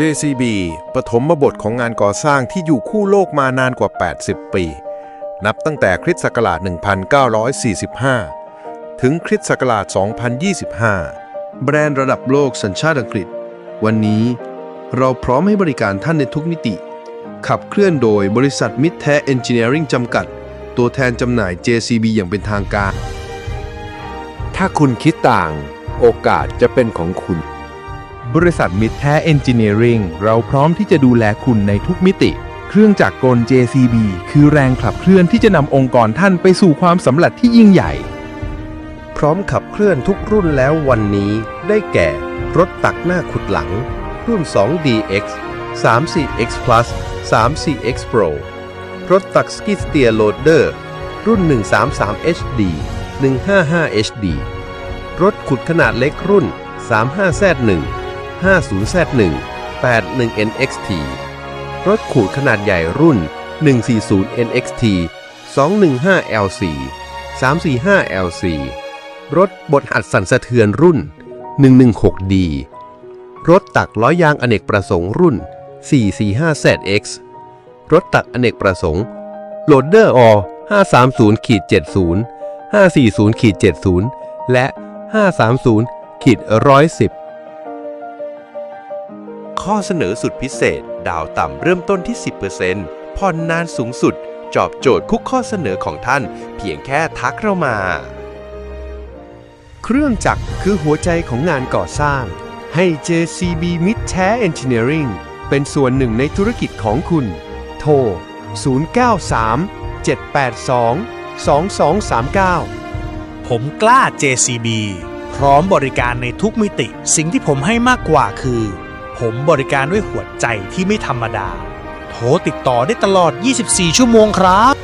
JCB ปฐมบทของงานก่อสร้างที่อยู่คู่โลกมานานกว่า 80 ปี นับตั้งแต่คริสต์ศักราช 1945 ถึงคริสต์ศักราช 2025 แบรนด์ระดับโลกสัญชาติอังกฤษ วันนี้เราพร้อมให้บริการท่านในทุกมิติ ขับเคลื่อนโดยบริษัทมิตรแท้เอนจิเนียริงจำกัด ตัวแทนจำหน่าย JCB อย่างเป็นทางการ ถ้าคุณคิดต่าง โอกาสจะเป็นของคุณ บริษัทมิตรแท้เอนจิเนียริงเราพร้อมที่จะดูแลคุณในทุกมิติ เครื่องจักรกล JCB คือแรงขับเคลื่อนที่จะนำองค์กรท่านไปสู่ความสำเร็จที่ยิ่งใหญ่ พร้อมขับเคลื่อนทุกรุ่นแล้ววันนี้ ได้แก่ รถตักหน้าขุดหลัง รุ่น 2DX 34X Plus 34X Pro รถตักสกิสเตียโลดเดอร์ รุ่น 133 HD 155 HD รถขุดขนาดเล็กรุ่น 35Z1 50Z1 81NXT รถขูดขนาดใหญ่รุ่น 140NXT 215LC 345LC รถบดอัดสั่นสะเทือนรุ่น 116D รถตักล้อยางอเนกประสงค์รุ่น 445ZX รถตักอเนกประสงค์โหลดเดอร์อ530ขีด70 540ขีด70 และ 530ขีด110 ข้อเสนอสุดพิเศษ ดาวต่ำเริ่มต้นที่ 10%ผ่อนนานสูงสุด จอบโจทย์ทุกข้อเสนอของท่าน เพียงแค่ทักเรามา เครื่องจักรคือหัวใจของงานก่อสร้าง ให้ JCB มิตรแท้ Engineering เป็นส่วนหนึ่งในธุรกิจของคุณ โทร 093 782 2239 ผมกล้า JCB พร้อมบริการในทุกมิติ สิ่งที่ผมให้มากกว่าคือ ผมบริการด้วยหัวใจที่ไม่ธรรมดา โทรติดต่อได้ตลอด 24 ชั่วโมงครับ